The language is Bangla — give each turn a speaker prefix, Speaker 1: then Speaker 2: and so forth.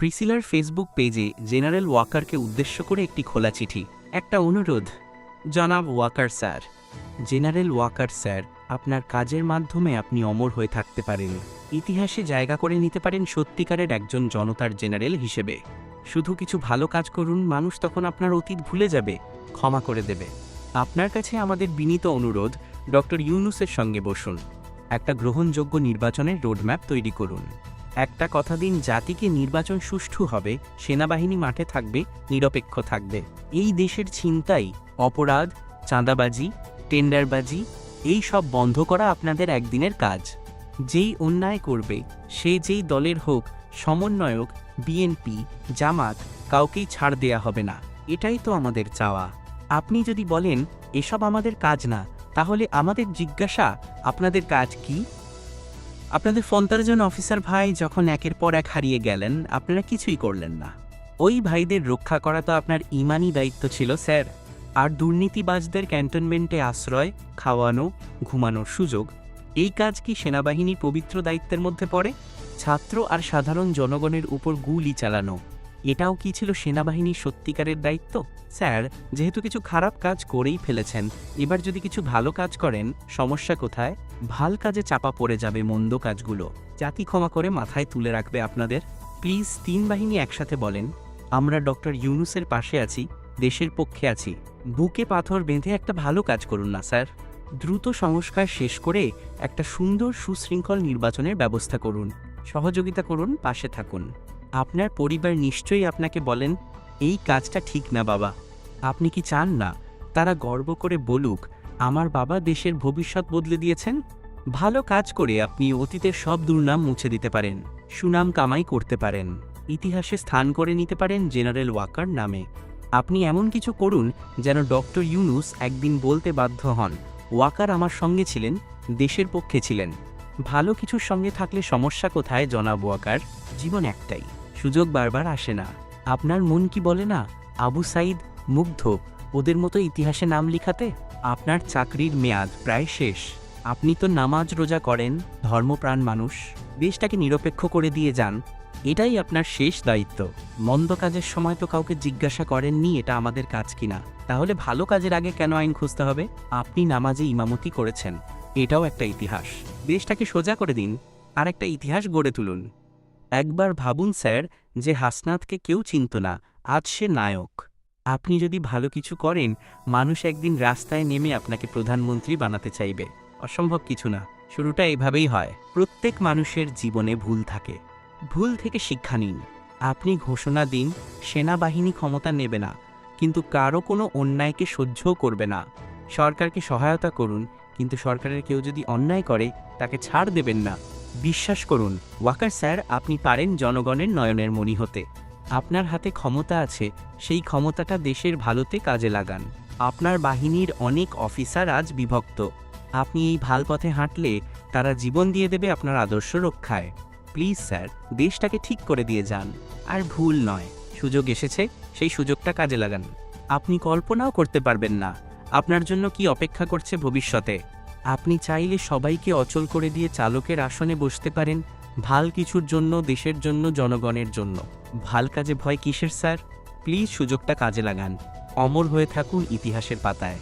Speaker 1: প্রিসিলার ফেসবুক পেজে জেনারেল ওয়াকারকে উদ্দেশ্য করে একটি খোলা চিঠি। একটা অনুরোধ, জনাব Waqar sir. General Waqar sir, আপনার কাজের মাধ্যমে আপনি অমর হয়ে থাকতে পারেন। ইতিহাসে জায়গা করে নিতে পারেন সত্যিকারের একজন জনতার জেনারেল হিসেবে। শুধু কিছু ভালো কাজ করুন, মানুষ তখন আপনার অতীত ভুলে যাবে, ক্ষমা করে দেবে। আপনার কাছে আমাদের বিনীত অনুরোধ, ডক্টর ইউনুসের সঙ্গে বসুন। একটা গ্রহণযোগ্য নির্বাচনের রোডম্যাপ তৈরি করুন। একটা কথা দিন, জাতিকে নির্বাচন সুষ্ঠু হবে, সেনাবাহিনী মাঠে থাকবে, নিরপেক্ষ থাকবে। এই দেশের ছিনতাই, অপরাধ, চাঁদাবাজি, টেন্ডারবাজি, এই সব বন্ধ করা আপনাদের একদিনের কাজ। যেই অন্যায় করবে, সে যেই দলের হোক, সমন্বয়ক, বিএনপি, জামাত, কাউকেই ছাড় দেয়া হবে না। এটাই তো আমাদের চাওয়া। আপনি যদি বলেন, এসব আমাদের কাজ না, তাহলে আমাদের জিজ্ঞাসা, আপনাদের কাজ কি? আপনাদের ফন্তারজন অফিসার ভাই যখন একের পর এক হারিয়ে গেলেন, আপনারা কিছুই করলেন না। ওই ভাইদের রক্ষা করা তো আপনার ইমানি দায়িত্ব ছিল, স্যার। আর দুর্নীতিবাজদের ক্যান্টনমেন্টে আশ্রয়, খাওয়ানো, ঘুমানোর সুযোগ, এই কাজ কি সেনাবাহিনীর পবিত্র দায়িত্বের মধ্যে পড়ে? ছাত্র আর সাধারণ জনগণের উপর গুলি চালানো। এটাও কি ছিল সেনাবাহিনীর সত্যিকারের দায়িত্ব? স্যার, যেহেতু কিছু খারাপ কাজ করেই ফেলেছেন, এবার যদি কিছু ভালো কাজ করেন, সমস্যা কোথায়? ভালো কাজে চাপা পড়ে যাবে মন্দ কাজগুলো। জাতি ক্ষমা করে মাথায় তুলে রাখবে আপনাদের? প্লিজ তিন বাহিনী একসাথে বলেন। আমরা ডক্টর ইউনুসের পাশে আছি, দেশের পক্ষে আছি। বুকে পাথর বেঁধে একটা ভালো কাজ করুন না, স্যার। দ্রুত সংস্কার শেষ করে একটা সুন্দর সুশৃঙ্খল নির্বাচনের ব্যবস্থা করুন। সহযোগিতা করুন, পাশে থাকুন। আপনার পরিবার নিশ্চয়ই আপনাকে বলেন, এই কাজটা ঠিক না বাবা। আপনি কি চান না তারা গর্ব করে বলুক, আমার বাবা দেশের ভবিষ্যৎ বদলে দিয়েছেন? ভালো কাজ করে আপনি অতীতের সব দুর্নাম মুছে দিতে পারেন, সুনাম কামাই করতে পারেন, ইতিহাসে স্থান করে নিতে পারেন জেনারেল ওয়াকার নামে। আপনি এমন কিছু করুন যেন ডক্টর ইউনুস একদিন বলতে বাধ্য হন, ওয়াকার আমার সঙ্গে ছিলেন, দেশের পক্ষে ছিলেন। ভালো কিছুর সঙ্গে থাকলে সমস্যা কোথায় জনাব ওয়াকার? জীবন একটাই। সুযোগ বারবার আসে না। আপনার মন কি বলে না, আবু সাইদ মুগ্ধ, ওদের মতো ইতিহাসে নাম লিখাতে? আপনার চাকরির মেয়াদ প্রায় শেষ। আপনি তো নামাজ রোজা করেন, ধর্মপ্রাণ মানুষ। দেশটাকে নিরপেক্ষ করে দিয়ে যান। এটাই আপনার শেষ দায়িত্ব। মন্দ কাজের সময় তো কাউকে জিজ্ঞাসা করেননি এটা আমাদের কাজ কিনা। তাহলে ভালো কাজের আগে কেন আইন খুঁজতে হবে? আপনি নামাজে ইমামতি করেছেন। এটাও একটা ইতিহাস। দেশটাকে সোজা করে দিন আর একটা ইতিহাস গড়ে তুলুন। একবার ভাবুন স্যার যে হাসনাতকে কেউ চিনত না, আজ সে নায়ক। আপনি যদি ভালো কিছু করেন, মানুষ একদিন রাস্তায় নেমে আপনাকে প্রধানমন্ত্রী বানাতে চাইবে। অসম্ভব কিছু না, শুরুটা এভাবেই হয়। প্রত্যেক মানুষের জীবনে ভুল থাকে। ভুল থেকে শিক্ষা নিন। আপনি ঘোষণা দিন, সেনাবাহিনী ক্ষমতা নেবে না, কিন্তু কারও কোনো অন্যায়কে সহ্যও করবে না। সরকারকে সহায়তা করুন, কিন্তু সরকারের কেউ যদি অন্যায় করে, তাকে ছাড় দেবেন না। বিশ্বাস করুন, ওয়াকার স্যার, আপনি পারেন জনগণের নয়নের মণি হতে। আপনার হাতে ক্ষমতা আছে, সেই ক্ষমতাটা দেশের ভালোতে কাজে লাগান। আপনার বাহিনীর অনেক অফিসার আজ বিভক্ত। আপনি এই ভালো পথে হাঁটলে তারা জীবন দিয়ে দেবে আপনার আদর্শ রক্ষায়। প্লিজ স্যার, দেশটাকে ঠিক করে দিয়ে যান। আর ভুল নয়, সুযোগ এসেছে, সেই সুযোগটা কাজে লাগান। আপনি কল্পনাও করতে পারবেন না। আপনার জন্য কি অপেক্ষা করছে ভবিষ্যতে? আপনি চাইলে সবাইকে অচল করে দিয়ে চালকের আসনে বসতে পারেন, ভালো কিছুর জন্য, দেশের জন্য, জনগণের জন্য। ভালো কাজে ভয় কিসের, স্যার? প্লিজ সুযোগটা কাজে লাগান। অমর হয়ে থাকুন ইতিহাসের পাতায়।